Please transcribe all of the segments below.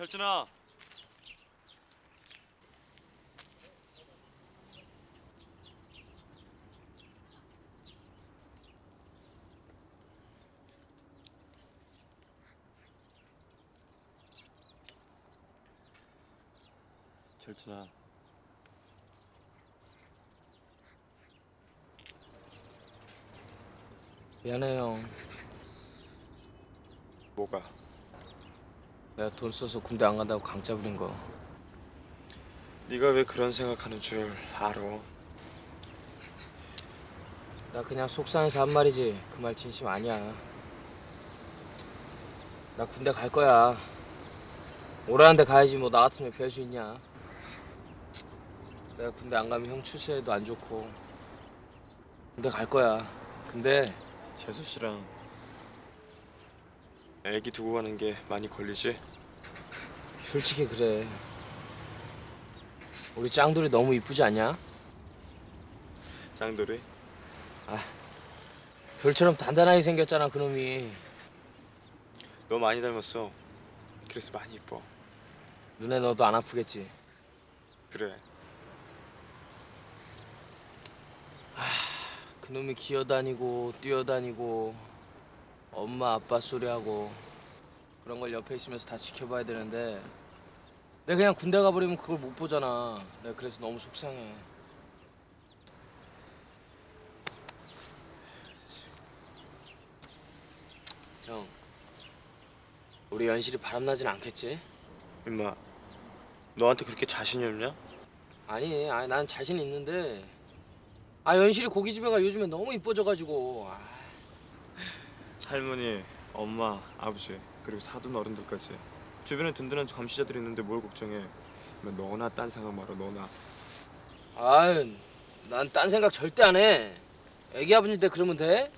철준아. 철준아. 미안해 형. 뭐가? 내가 돈 써서 군대 안 간다고 강짜 부린 거. 네가 왜 그런 생각하는 줄 알아? 나 그냥 속상해서 한 말이지. 그 말 진심 아니야. 나 군대 갈 거야. 오라는데 가야지 뭐 나 같으면 별수 있냐. 내가 군대 안 가면 형 출세도 안 좋고. 군대 갈 거야. 근데 재수 씨랑 애기 두고 가는 게 많이 걸리지? 솔직히 그래. 우리 짱돌이 너무 이쁘지 않냐? 짱돌이? 돌처럼 단단하게 생겼잖아 그놈이. 너 많이 닮았어. 그래서 많이 이뻐. 눈에 넣어도 안 아프겠지. 그래. 그놈이 기어다니고 뛰어다니고 엄마 아빠 소리하고 그런 걸 옆에 있으면서 다 지켜봐야 되는데 내가 그냥 군대 가버리면 그걸 못 보잖아 내가 그래서 너무 속상해 형 우리 연실이 바람나진 않겠지? 임마, 너한테 그렇게 자신이 없냐? 아니 아니 난 자신 있는데 아 연실이 고깃집애가 요즘에 너무 이뻐져가지고 아. 할머니, 엄마, 아버지 그리고 사돈 어른들까지 주변에 든든한 감시자들이 있는데 뭘 걱정해? 임마, 너나 딴 생각 말아 너나. 아유, 난 딴 생각 절대 안 해. 애기 아버지인데 그러면 돼?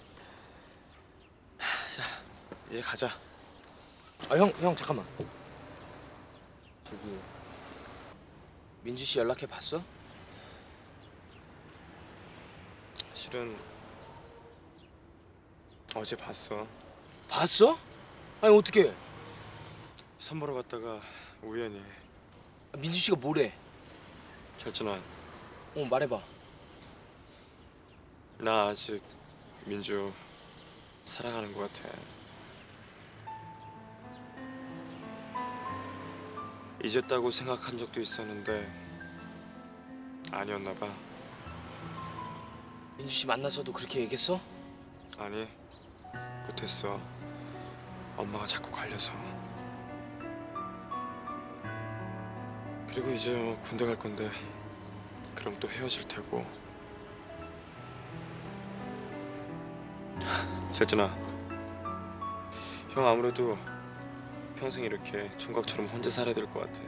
이제 가자. 아, 형, 형 잠깐만. 저기 민주 씨 연락해 봤어? 실은 어제 봤어. 봤어? 아니 어떻게? 선 보러 갔다가 우연히 민주 씨가 뭐래? 철준아, 어 말해봐. 나 아직 민주 사랑하는 것 같아. 잊었다고 생각한 적도 있었는데 아니었나 봐. 민주 씨 만나서도 그렇게 얘기했어? 아니 못했어. 엄마가 자꾸 갈려서. 그리고 이제 뭐 군대 갈 건데 그럼 또 헤어질 테고. 재진아, 형 아무래도 평생 이렇게 총각처럼 혼자 살아야 될 것 같아.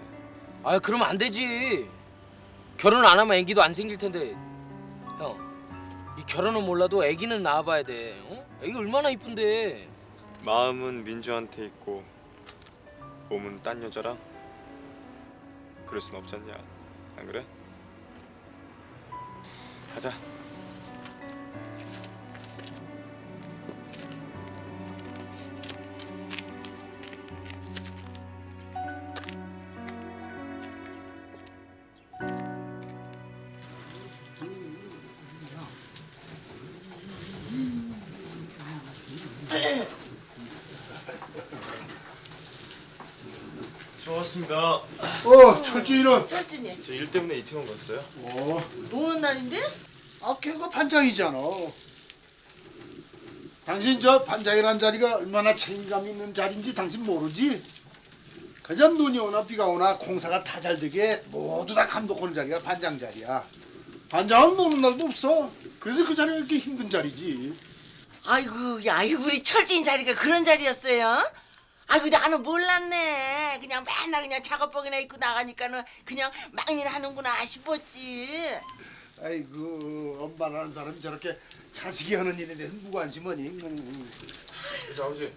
아, 그러면 안 되지. 결혼 안 하면 애기도 안 생길 텐데. 형, 이 결혼은 몰라도 애기는 낳아봐야 돼. 어? 애기 얼마나 이쁜데. 마음은 민주한테 있고 몸은 딴 여자랑 그럴 순 없잖냐 안 그래? 가자 좋았습니다 어, 철주이는 철준이 저 일 때문에 이태원 갔어요? 어, 노는 날인데? 아, 걔가 반장이잖아. 당신 저 반장이란 자리가 얼마나 책임감 있는 자리인지 당신 모르지? 그냥 눈이 오나 비가 오나 공사가 다 잘 되게 모두 다 감독하는 자리가 반장 자리야. 반장은 노는 날도 없어. 그래서 그 자리가 이렇게 힘든 자리지. 아이고, 야, 이 우리 철진 자리가 그런 자리였어요? 아이고, 나는 몰랐네. 그냥 맨날 그냥 작업복이나 입고 나가니까는 그냥 막일 하는구나 싶었지. 아이고 엄마라는 사람이 저렇게 자식이 하는 일에 대해서 무관심하니. 음. 저 아버지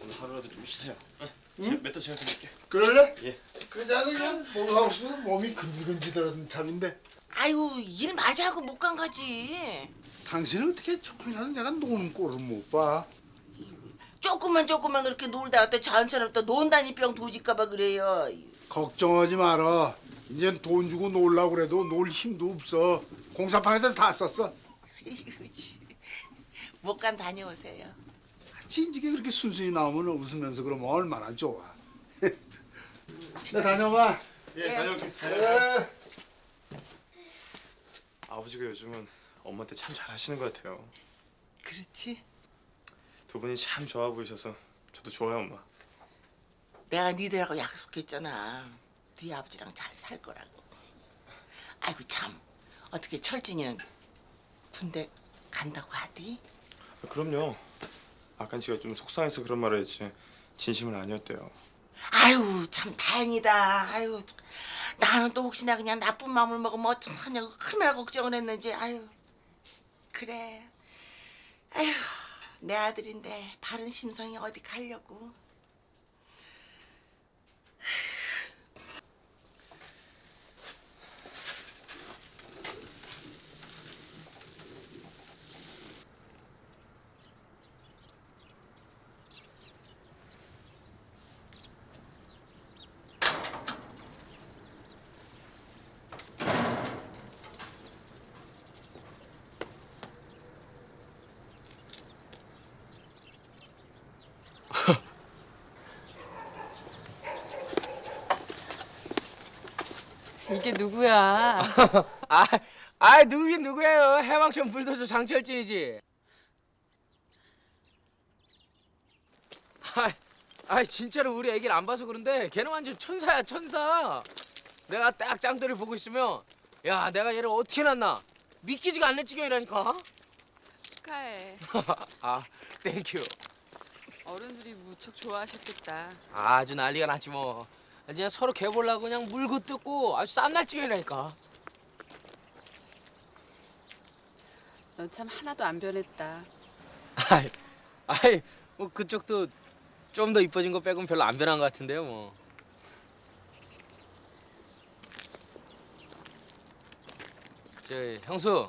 오늘 하루라도 좀 쉬세요 응? 맷도 제가 드릴게요 그럴래? 예. 그 자식은 뭐가 하고 싶어서 몸이 근질근질하던 참인데. 아이고, 일 마저 하고 못 간 거지. 당신은 어떻게 조금이라도 내가 노는 꼴을 못 봐? 조금만 조금만 그렇게 놀다가 또 저한처럼 또 논다니 병 도질까봐 그래요. 걱정하지 마라. 이젠 돈 주고 놀라고 그래도 놀 힘도 없어. 공사판에다 다 썼어. 못 간 다녀오세요. 진지게 그렇게 순순히 나오면 웃으면서 그러면 얼마나 좋아. 나 다녀와. 예, 다녀올게. 에. 아버지가 요즘은 엄마한테 참 잘하시는 것 같아요. 그렇지? 두 분이 참 좋아 보이셔서 저도 좋아요, 엄마. 내가 니들하고 약속했잖아. 네 아버지랑 잘 살 거라고. 아이고 참 어떻게 철진이는 군대 간다고 하디? 아, 그럼요. 아깐 씨가 좀 속상해서 그런 말을 했지 진심은 아니었대요. 아유 참 다행이다. 아유 참. 나는 또 혹시나 그냥 나쁜 마음을 먹으면 어쩌냐고 얼마나 걱정을 했는지. 아유 그래. 아유 내 아들인데 바른 심성이 어디 가려고. 이게 누구야? 아, 아 누구긴 누구예요? 해방촌 불도저 장철진이지. 아, 아 진짜로 우리 애기를 안 봐서 그런데 걔는 완전 천사야 천사. 내가 딱 짱돌이 보고 있으면 야 내가 얘를 어떻게 낳나 믿기지가 않는 지경이라니까. 축하해. 아 땡큐. 어른들이 무척 좋아하셨겠다. 아주 난리가 났지 뭐. 그냥 서로 개 보려고 그냥 물고 뜯고 아주 쌈날 지경이라니까. 넌 참 하나도 안 변했다. 아이, 아이, 뭐 그쪽도 좀 더 이뻐진 거 빼고는 별로 안 변한 것 같은데요, 뭐. 저 형수.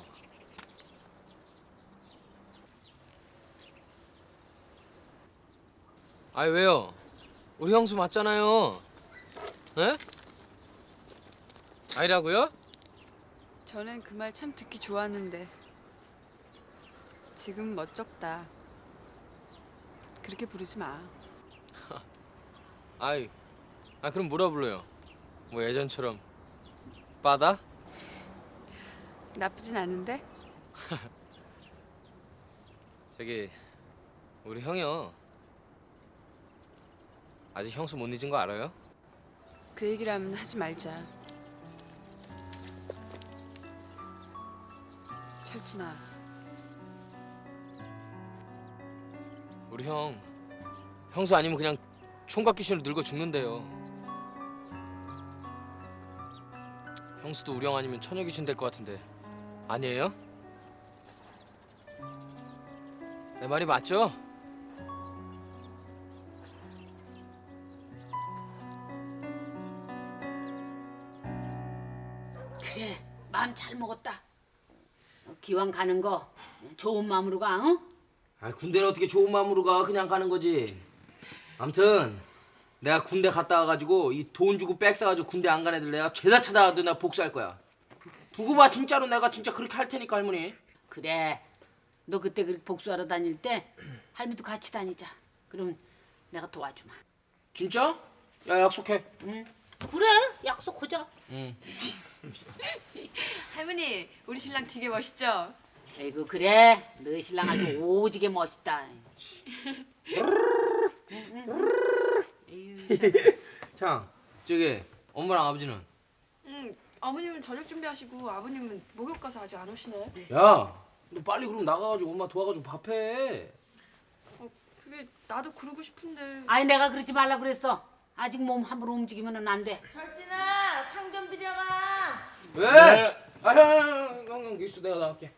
아이 왜요? 우리 형수 맞잖아요. 에? 아니라고요? 전엔 그 말 참 듣기 좋았는데 지금 멋쩍다. 그렇게 부르지 마. 아이, 아 그럼 뭐라 불러요? 뭐 예전처럼 빠다? 나쁘진 않은데? 저기 우리 형이요 아직 형수 못 잊은 거 알아요? 그 얘기라면 하지 말자. 철진아, 우리 형 형수 아니면 그냥 총각 귀신으로 늙어 죽는데요 형수도 우리 형 아니면 처녀 귀신 될 것 같은데 아니에요? 내 말이 맞죠? 기왕 가는 거 좋은 마음으로 가 응? 아 군대를 어떻게 좋은 마음으로 가? 그냥 가는 거지. 아무튼 내가 군대 갔다 와가지고 이 돈 주고 백 사가지고 군대 안 간 애들 내가 죄다 찾아가도 내가 복수할 거야. 두고 봐 진짜로. 내가 진짜 그렇게 할 테니까 할머니. 그래. 너 그때 그렇게 복수하러 다닐 때 할미도 같이 다니자. 그럼 내가 도와주마. 진짜? 야 약속해. 그래. 약속하자. 응 할머니, 우리 신랑 되게 멋있죠? 아이고 그래 너 신랑 아주 오지게 멋있다 참 저기 엄마랑 아버지는 응, 어머님은 저녁 준비하시고 아버님은 목욕 가서 아직 안 오시네. 야너 빨리 그럼 나가가지고 엄마 도와가지고 밥해 어, 그게 나도 그러고 싶은데. 아니 내가 그러지 말라 그랬어 아직 몸 함부로 움직이면 안돼 철진아 상 좀 들여가. 왜? 아형형형 있어 내가 나갈게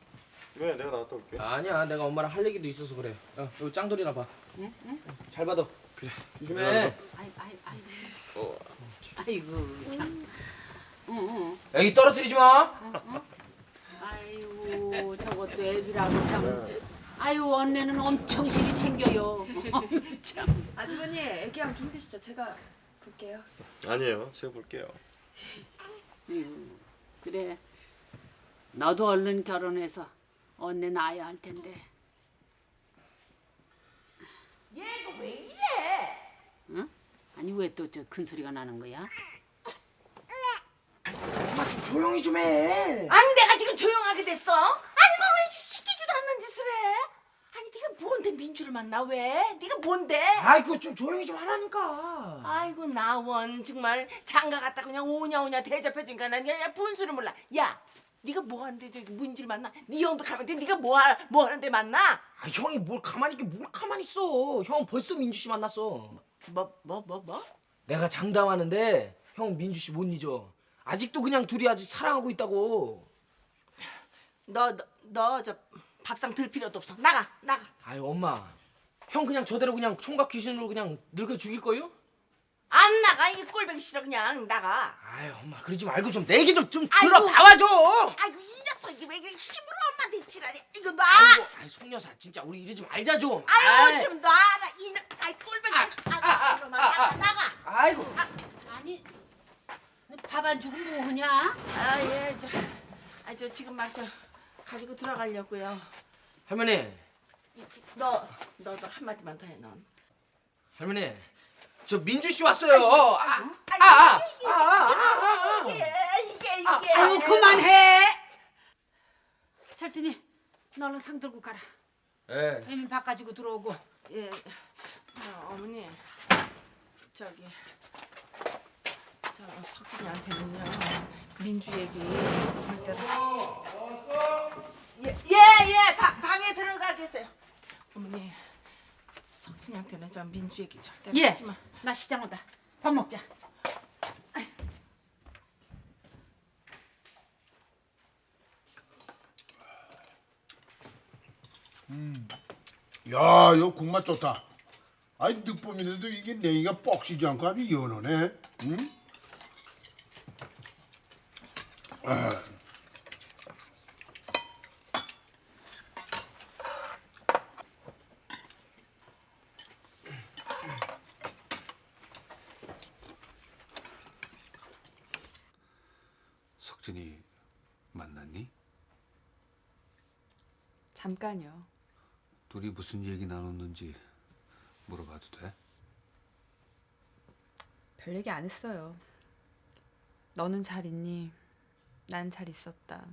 왜? 내가 나갔다 올게. 아니야 내가 엄마랑 할 얘기도 있어서 그래 야 여기 짱돌이나 봐 응? 응? 잘 받아 그래 조심해 아이, 아이, 아이. 아이고 참 응, 응. 애기 떨어뜨리지 마 아이고 저것도 애비라고 참 아유 언니는 엄청 실이 챙겨요. 참. 아주머니 애기랑 힘드시죠? 제가 볼게요. 아니에요. 제가 볼게요. 그래. 너도 얼른 결혼해서 언니 낳아야 할 텐데. 얘가 왜 이래? 응? 아니 왜 또 저 큰 소리가 나는 거야? 엄마 좀 조용히 좀 해. 아니 내가 지금 조용하게 됐어? 아니 너 왜 시키지도 않는 짓을 해? 아니 네가 뭔데 민주를 만나 왜? 네가 뭔데? 아이고 좀 조용히 좀 하라니까. 아이고 나원 정말 장가 갔다 그냥 오냐 오냐 대접해주니까 난 야, 분수를 몰라 야 네가 뭐 하는데 저기 민주를 만나? 네 형도 가는데 네가 뭐, 하, 뭐 하는데 만나? 아, 형이 뭘 가만히 있게 뭘 가만히 있어. 형 벌써 민주 씨 만났어. 뭐 뭐 뭐 뭐? 내가 장담하는데 형 민주 씨 못 잊어. 아직도 그냥 둘이 아직 사랑하고 있다고. 너 너 저 밥상 들 필요도 없어 나가 나가 아유 엄마. 형 그냥 저대로 그냥 총각 귀신으로 그냥 늙어 죽일 거요? 안 나가 이게 꼴보기 싫어 그냥 나가 아유 엄마 그러지 말고 좀 내 얘기 좀 좀 아이고. 들어봐봐 좀. 아이고 이 녀석이 왜 이렇게 힘으로 엄마한테 지랄해 이거 놔 아이고 아이 속녀사 진짜 우리 이러지 말자 좀. 아이고 아이, 좀 놔라 이 녀- 아이 꼴보기 싫어 아, 아, 나가 나가 아이고. 아니 밥 안 주고 뭐 하냐? 아예저아저 지금 막 저 가지고 들어가려고요 할머니 너 너도 한마디만 더 해 넌. 할머니 저 민주 씨 왔어요. 아, 아, 아, 아, 아, 아, 아, 아. 이게 이게 이게 아유 그만해. 철진이 너는 상 들고 가라. 예. 애미 밥 가지고 들어오고. 예 어, 어머니 저기 저 석진이한테는요 민주 얘기 절대로 예예예 방에 들어가 계세요 어머니 석진이한테는 저 민주 얘기 절대로 예. 하지 마 나 시장 온다. 밥 먹자. 야, 이거 국맛 좋다. 아이 늑봄이는데 이게 냉이가 뻑시지 않고 아주 연하네. 응? 아. 석진이 만났니? 잠깐요. 둘이 무슨 얘기 나눴는지 물어봐도 돼? 별 얘기 안 했어요. 너는 잘 있니? 난 잘 있었다.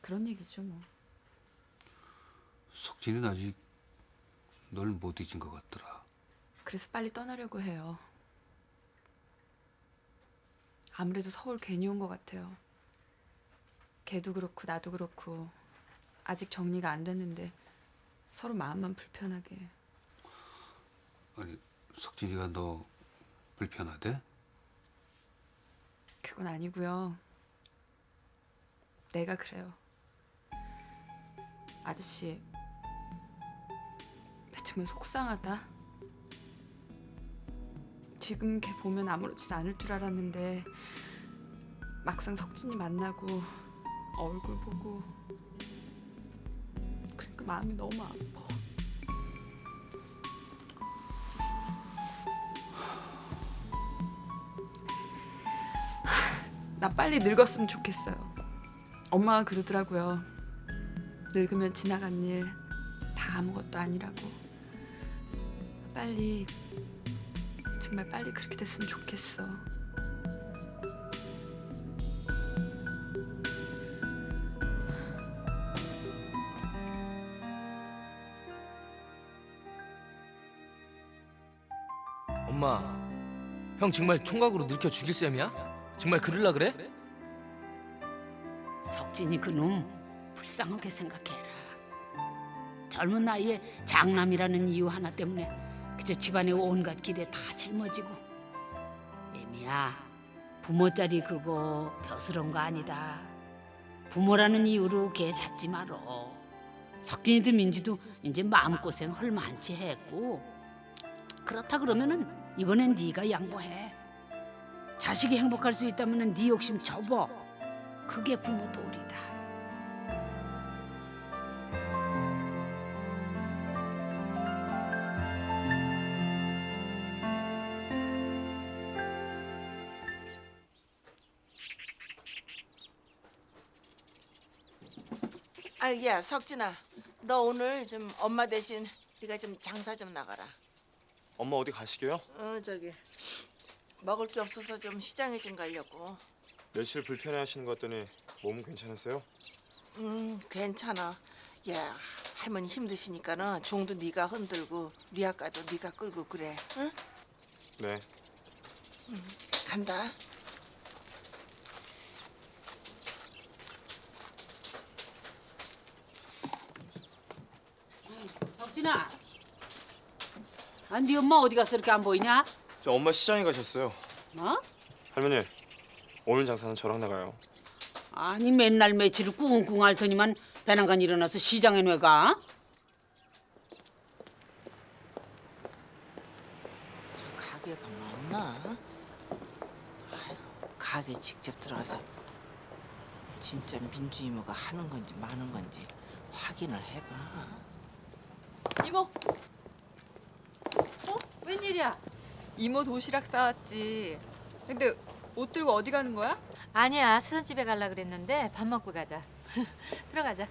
그런 얘기죠 뭐. 석진이는 아직 널 못 잊은 것 같더라. 그래서 빨리 떠나려고 해요. 아무래도 서울 괜히 온 것 같아요. 걔도 그렇고 나도 그렇고 아직 정리가 안 됐는데 서로 마음만 불편하게. 아니 석진이가 너 불편하대? 그건 아니고요. 내가 그래요. 아저씨, 나 정말 속상하다. 지금 걔 보면 아무렇지도 않을 줄 알았는데 막상 석진이 만나고 얼굴 보고 그러니까 마음이 너무 아파. 나 빨리 늙었으면 좋겠어요. 엄마가 그러더라고요. 늙으면 지나간 일 다 아무것도 아니라고. 빨리 정말 빨리 그렇게 됐으면 좋겠어. 엄마, 형 정말 총각으로 늙혀 죽일 셈이야? 정말 그럴라 그래? 석진이 그놈 불쌍하게 생각해라. 젊은 나이에 장남이라는 이유 하나 때문에 그저 집안의 온갖 기대 다 짊어지고 애미야 부모 자리 그거 벼스러운 거 아니다. 부모라는 이유로 걔 잡지 말어. 석진이도 민지도 이제 마음고생 헐만치 했고 그렇다 그러면은 이번엔 네가 양보해. 자식이 행복할 수 있다면은 네 욕심 접어. 그게 부모 도리다. 아, 야, 석진아. 너 오늘 좀 엄마 대신 네가 좀 장사 좀 나가라. 엄마 어디 가시게요? 어, 저기 먹을 게 없어서 좀 시장에 좀 가려고. 며칠 불편해하시는 것 같더니 몸은 괜찮으세요? 음, 괜찮아. 야, 할머니 힘드시니까는 종도 네가 흔들고 네 아까도 네가 끌고 그래. 응? 네. 간다. 석진아. 아, 네 엄마 어디 갔어 이렇게 안 보이냐? 저 엄마 시장에 가셨어요. 뭐? 할머니 오늘 장사는 저랑 나가요. 아니 맨날 며칠을 꿍꿍 앓더니만 배낭간 일어나서 시장에 왜 가? 저 가게가 맞나? 아유, 가게 직접 들어가서 진짜 민주 이모가 하는 건지 마는 건지 확인을 해봐. 이모. 어? 웬일이야? 이모 도시락 싸왔지. 근데 옷 들고 어디 가는 거야? 아니야 수선 집에 갈라 그랬는데 밥 먹고 가자 들어가자